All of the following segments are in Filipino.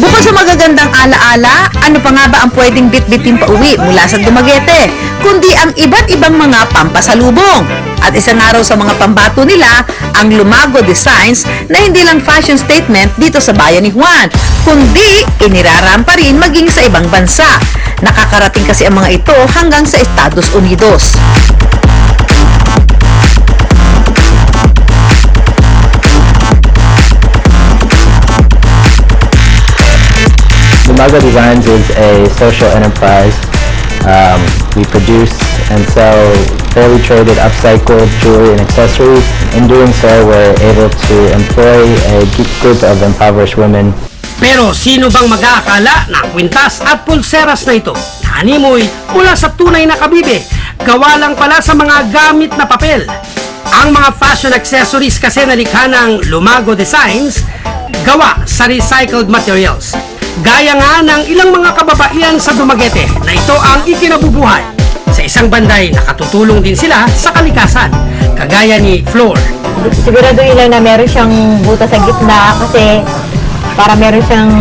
Bukod sa magagandang alaala, ano pa nga ba ang pwedeng bitbitin pa uwi mula sa Dumaguete, kundi ang iba't ibang mga pampasalubong. At isang araw sa mga pambato nila, ang Lumago Designs na hindi lang fashion statement dito sa bayan ni Juan, kundi iniraram pa rin maging sa ibang bansa. Nakakarating kasi ang mga ito hanggang sa Estados Unidos. Lumago Designs is a social enterprise. Um, we produce and sell fairly traded upcycled jewelry and accessories. In doing so, we're able to employ a group of impoverished women Pero sino bang mag-aakala na kwintas at pulseras na ito na animoy mula sa tunay na kabibe, gawa lang pala sa mga gamit na papel. Ang mga fashion accessories kasi na likha ng Lumago Designs, gawa sa recycled materials. Gaya nga ng ilang mga kababaihan sa Dumaguete na ito ang ikinabubuhay. Sa isang banday, nakatutulong din sila sa kalikasan, kagaya ni Floor. siguraduhin lang na meron siyang butas sa gitna kasi para meron siyang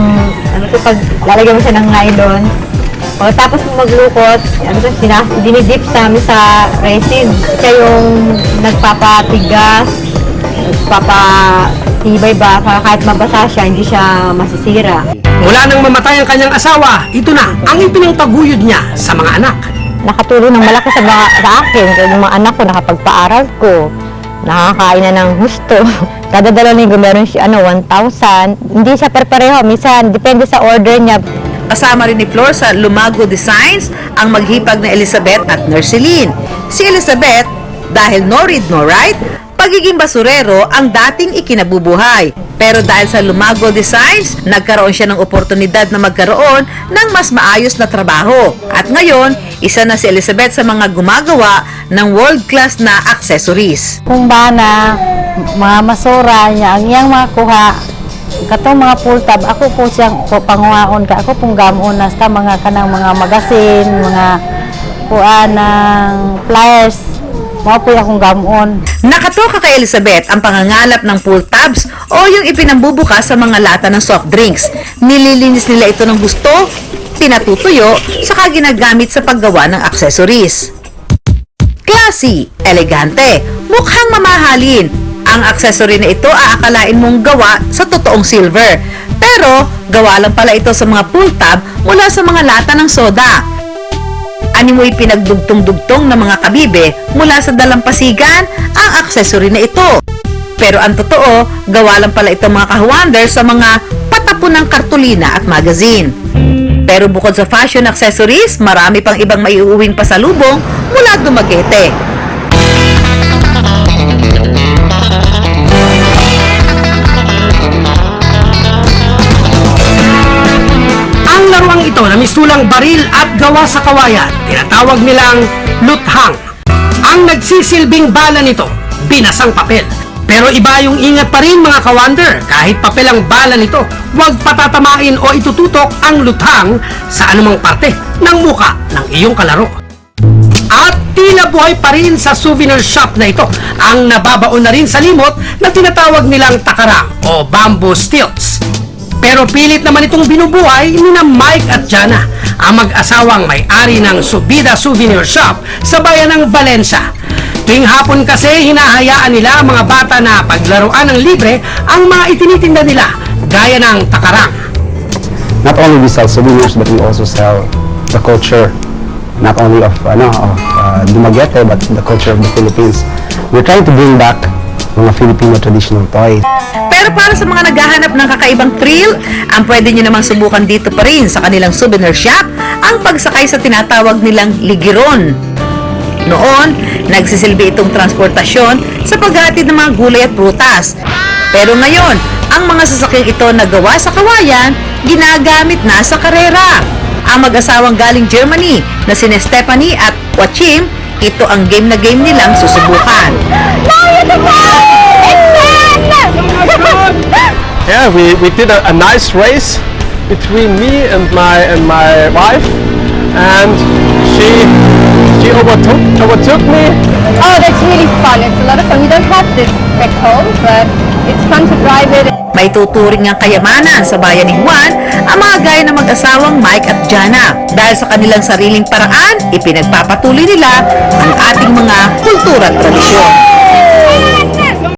ano to pag lalagyan mo siya ng nylon pagkatapos mo maglukot ano to sinas dinidip sa amin sa resin siya yung nagpapatigas nagpapatibay ba kahit mabasa siya hindi siya masisira Mula nang mamatay ang kanyang asawa, ito na ang ipinangtaguyod niya sa mga anak. nakatulong ng malaki sa, mga, sa akin kaya yung mga anak ko nakapagpaaral ko nakakain na ng gusto kada dalawang linggo meron siya ano 1,000 hindi siya perpareho minsan depende sa order niya Kasama rin ni Flor sa Lumago Designs ang maghipag na Elizabeth at Nerceline. Si Elizabeth, dahil no read no write, pagiging basurero ang dating ikinabubuhay. Pero dahil sa Lumago Designs, nagkaroon siya ng oportunidad na magkaroon ng mas maayos na trabaho. At ngayon, isa na si Elizabeth sa mga gumagawa ng world-class na accessories. kung ba na mga masura niya ang iyang makuha katong mga full tab ako po siyang po ka ako pong gamon na sa mga kanang mga magasin mga kuan ng flyers mo po akong gamon Nakatoka kay Elizabeth ang pangangalap ng pull tabs o yung ipinambubukas sa mga lata ng soft drinks. Nililinis nila ito ng gusto, pinatutuyo, saka ginagamit sa paggawa ng accessories. Classy, elegante, mukhang mamahalin. Ang accessory na ito aakalain mong gawa sa totoong silver. Pero gawa lang pala ito sa mga pull tab mula sa mga lata ng soda animoy pinagdugtong-dugtong ng mga kabibe mula sa dalampasigan ang accessory na ito. Pero ang totoo, gawa lang pala ito mga kahuwander sa mga patapon ng kartulina at magazine. Pero bukod sa fashion accessories, marami pang ibang maiuwing pasalubong mula Dumaguete. Ito na mistulang baril at gawa sa kawayan, tinatawag nilang luthang. Ang nagsisilbing bala nito, binasang papel. Pero iba yung ingat pa rin mga kawander, kahit papel ang bala nito, huwag patatamain o itututok ang luthang sa anumang parte ng muka ng iyong kalaro. At tila buhay pa rin sa souvenir shop na ito ang nababaon na rin sa limot na tinatawag nilang takarang o bamboo stilts. Pero pilit naman itong binubuhay ni na Mike at Jana, ang mag-asawang may-ari ng Subida Souvenir Shop sa bayan ng Valencia. Tuwing hapon kasi hinahayaan nila ang mga bata na paglaruan ng libre ang mga itinitinda nila gaya ng takarang. not only we sell souvenirs but we also sell the culture not only of ano of uh, Dumaguete but the culture of the Philippines. We're trying to bring back mga Filipino traditional toys. Pero para sa mga naghahanap ng kakaibang thrill, ang pwede nyo namang subukan dito pa rin sa kanilang souvenir shop ang pagsakay sa tinatawag nilang ligiron. Noon, nagsisilbi itong transportasyon sa paghatid ng mga gulay at prutas. Pero ngayon, ang mga sasakyang ito na gawa sa kawayan, ginagamit na sa karera. Ang mag-asawang galing Germany na sina Stephanie at Wachim, ito ang game na game nilang susubukan. Yeah, we, we did a, a nice race between me and my and my wife, and she she overtook overtook me. Oh, that's really fun. It's a lot of fun. We don't have this back home, but it's fun to drive it. May tuturing ang kayamanan sa bayan ni Juan ang mga gaya ng mag-asawang Mike at Jana. Dahil sa kanilang sariling paraan, ipinagpapatuloy nila ang ating mga kultura at tradisyon.